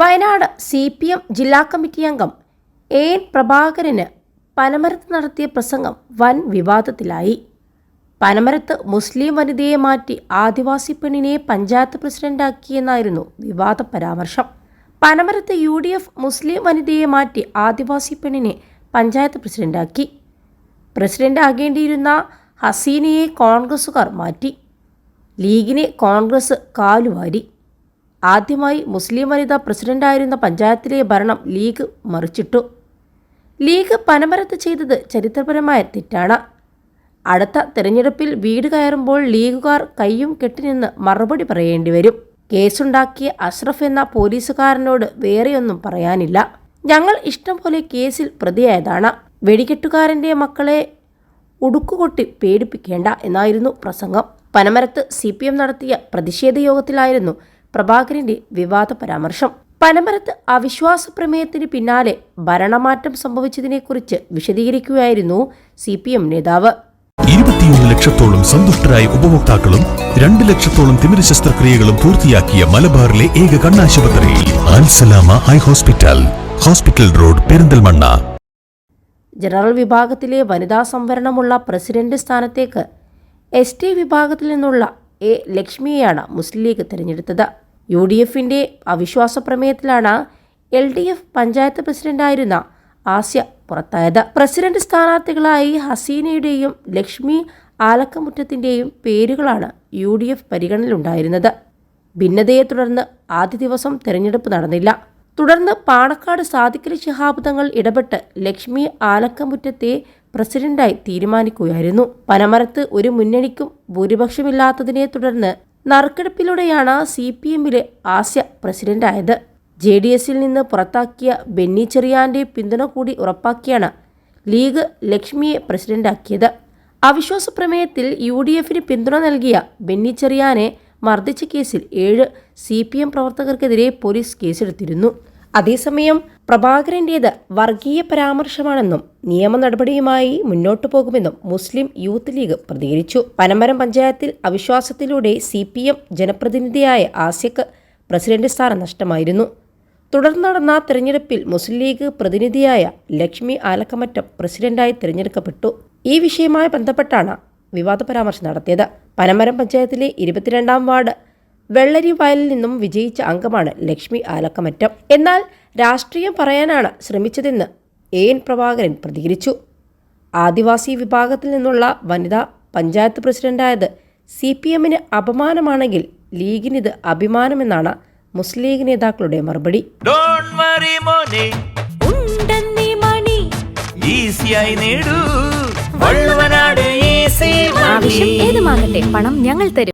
Wayanad C P M ജില്ലാ committee അംഗം A Prabhakaran പനമരത്ത് നടത്തിയ പ്രസംഗം വൻ വിവാദത്തിലായി. പനമരത്ത് മുസ്ലിം വനിതയെ മാറ്റി ആദിവാസി പെണ്ണിനെ പഞ്ചായത്ത് പ്രസിഡന്റാക്കിയെന്നായിരുന്നു വിവാദ പരാമർശം. പനമരത്ത് യു ഡി എഫ് മുസ്ലിം വനിതയെ മാറ്റി ആദിവാസി പെണ്ണിനെ പഞ്ചായത്ത് പ്രസിഡന്റാക്കി. പ്രസിഡന്റ് ആകേണ്ടിയിരുന്ന ഹസീനയെ കോൺഗ്രസുകാർ മാറ്റി. ലീഗിനെ കോൺഗ്രസ് കാലുവാരി. ആദ്യമായി മുസ്ലിം വനിതാ പ്രസിഡന്റായിരുന്ന പഞ്ചായത്തിലെ ഭരണം ലീഗ് മറിച്ചിട്ടു. ലീഗ് പനമരത്ത് ചെയ്തത് ചരിത്രപരമായ തെറ്റാണ്. അടുത്ത തെരഞ്ഞെടുപ്പിൽ വീട് കയറുമ്പോൾ ലീഗുകാർ കയ്യും കെട്ടിനിന്ന് മറുപടി പറയേണ്ടി വരും. കേസുണ്ടാക്കിയ അഷ്റഫ് എന്ന പോലീസുകാരനോട് വേറെയൊന്നും പറയാനില്ല. ഞങ്ങൾ ഇഷ്ടം പോലെ കേസിൽ പ്രതിയായതാണ്. വെടികെട്ടുകാരന്റെ മക്കളെ ഉടുക്കുകൊട്ടി പേടിപ്പിക്കേണ്ട എന്നായിരുന്നു പ്രസംഗം. പനമരത്ത് സി നടത്തിയ പ്രതിഷേധ യോഗത്തിലായിരുന്നു പ്രഭാകരന്റെ വിവാദ പരാമർശം. പനമരത്ത് അവിശ്വാസ പ്രമേയത്തിന് പിന്നാലെ ഭരണമാറ്റം സംഭവിച്ചതിനെക്കുറിച്ച് വിശദീകരിക്കുകയായിരുന്നു സി പി എം നേതാവ്. ഇരുപത്തിയൊന്ന് ലക്ഷത്തോളം സന്തുഷ്ടരായ ഉപഭോക്താക്കളും രണ്ട് ലക്ഷത്തോളം തിമിര ശസ്ത്രക്രിയകളും പൂർത്തിയാക്കിയ മലബാറിലെ ഏക കണ്ണാശുപത്രി Al Salama high hospital hospital road Perinthalmanna. General വിഭാഗത്തിലെ വനിതാ സംവരണമുള്ള പ്രസിഡന്റ് സ്ഥാനത്തേക്ക് എസ് ടി വിഭാഗത്തിൽ നിന്നുള്ള എ ലക്ഷ്മിയെയാണ് മുസ്ലിം ലീഗ് തിരഞ്ഞെടുത്തത്. യു ഡി എഫിന്റെ അവിശ്വാസ പ്രമേയത്തിലാണ് എൽ ഡി എഫ് പഞ്ചായത്ത് പ്രസിഡന്റായിരുന്ന ആസ്യ പുറത്തായത്. പ്രസിഡന്റ് സ്ഥാനാർത്ഥികളായി ഹസീനയുടെയും ലക്ഷ്മി ആലക്കമുറ്റത്തിന്റെയും പേരുകളാണ് യു ഡി എഫ് പരിഗണനയിലുണ്ടായിരുന്നത്. ഭിന്നതയെ തുടർന്ന് ആദ്യ ദിവസം തെരഞ്ഞെടുപ്പ് നടന്നില്ല. തുടർന്ന് പാണക്കാട് സാദിഖലി ശിഹാബ് തങ്ങൾ ഇടപെട്ട് ലക്ഷ്മി ആലക്കമുറ്റത്തെ പ്രസിഡന്റായി തീരുമാനിക്കുകയായിരുന്നു. പനമരത്ത് ഒരു മുന്നണിക്കും ഭൂരിപക്ഷമില്ലാത്തതിനെ തുടർന്ന് നറുക്കെടുപ്പിലൂടെയാണ് സി പി എമ്മിലെ ആസ്യ പ്രസിഡന്റായത്. ജെ ഡി എസിൽ നിന്ന് പുറത്താക്കിയ ബെന്നി ചെറിയാന്റെ പിന്തുണ കൂടി ഉറപ്പാക്കിയാണ് ലീഗ് ലക്ഷ്മിയെ പ്രസിഡന്റാക്കിയത്. അവിശ്വാസ പ്രമേയത്തിൽ യു ഡി എഫിന് പിന്തുണ നൽകിയ ബെന്നി ചെറിയാനെ മർദ്ദിച്ച കേസിൽ ഏഴ് സി പി എം പ്രവർത്തകർക്കെതിരെ പോലീസ് കേസെടുത്തിരുന്നു. അതേസമയം പ്രഭാകരന്റേത് വർഗീയ പരാമർശമാണെന്നും നിയമ നടപടിയുമായി മുന്നോട്ടു പോകുമെന്നും മുസ്ലിം യൂത്ത് ലീഗ് പ്രതികരിച്ചു. പനമരം പഞ്ചായത്തിൽ അവിശ്വാസത്തിലൂടെ സി പി എം ജനപ്രതിനിധിയായ ആസ്യക്ക് പ്രസിഡന്റ് സ്ഥാനം നഷ്ടമായിരുന്നു. തുടർന്ന് നടന്ന തെരഞ്ഞെടുപ്പിൽ മുസ്ലിം ലീഗ് പ്രതിനിധിയായ ലക്ഷ്മി ആലക്കമറ്റം പ്രസിഡന്റായി തിരഞ്ഞെടുക്കപ്പെട്ടു. ഈ വിഷയവുമായി ബന്ധപ്പെട്ടാണ് വിവാദ പരാമർശം നടത്തിയത്. പനമരം പഞ്ചായത്തിലെ ഇരുപത്തിരണ്ടാം വാർഡ് വെള്ളരി വയലിൽ നിന്നും വിജയിച്ച അംഗമാണ് ലക്ഷ്മി ആലക്കമറ്റം. എന്നാൽ രാഷ്ട്രീയം പറയാനാണ് ശ്രമിച്ചതെന്ന് എ എൻ പ്രഭാകരൻ പ്രതികരിച്ചു. ആദിവാസി വിഭാഗത്തിൽ നിന്നുള്ള വനിതാ പഞ്ചായത്ത് പ്രസിഡന്റായത് സി പി എമ്മിന് അപമാനമാണെങ്കിൽ ലീഗിനിത് അഭിമാനമെന്നാണ് മുസ്ലിം ലീഗ് നേതാക്കളുടെ മറുപടി. ഡോണ്ട് വറി മോനെ. ഉണ്ടെന്നീ മണി. ഈസിയായി നേടൂ. വള്ളുവനാട് ഈസി ആവശ്യം ഏതുമാകട്ടെ പണം ഞങ്ങൾ തരും.